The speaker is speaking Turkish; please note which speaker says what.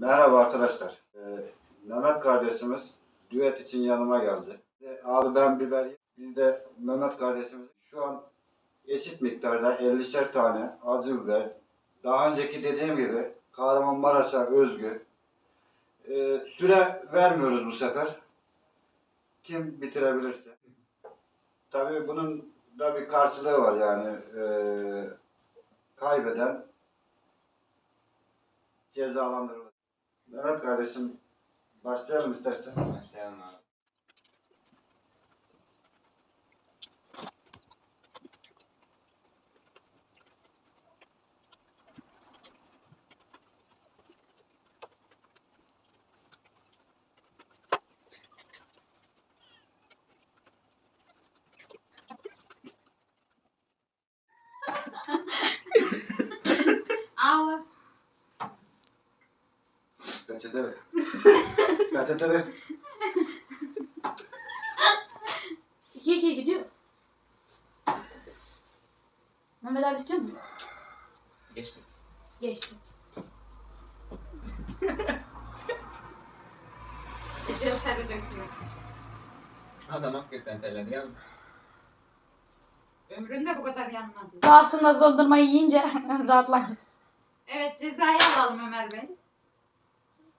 Speaker 1: Merhaba arkadaşlar. Ee, Mehmet kardeşimiz düet için yanıma geldi. E, abi ben biber Biz de Mehmet kardeşimiz şu an eşit miktarda 50'şer tane acı biber. Daha önceki dediğim gibi Kahramanmaraş'a özgü. Ee, süre vermiyoruz bu sefer. Kim bitirebilirse. Tabii bunun da bir karşılığı var yani. Ee, kaybeden cezalandırılır. Mehmet kardeşim başlayalım istersen.
Speaker 2: Başlayalım abi.
Speaker 1: Peçete ver. Peçete ver.
Speaker 3: İki ikiye gidiyor. Mehmet abi istiyor musun?
Speaker 2: Geçti.
Speaker 3: Geçti.
Speaker 4: Ecel ter döküyor.
Speaker 2: Adam hakikaten terledi ya.
Speaker 4: Ömründe bu kadar yanmadı.
Speaker 3: Aslında dondurmayı yiyince rahatlar.
Speaker 4: Evet cezayı alalım Ömer Bey.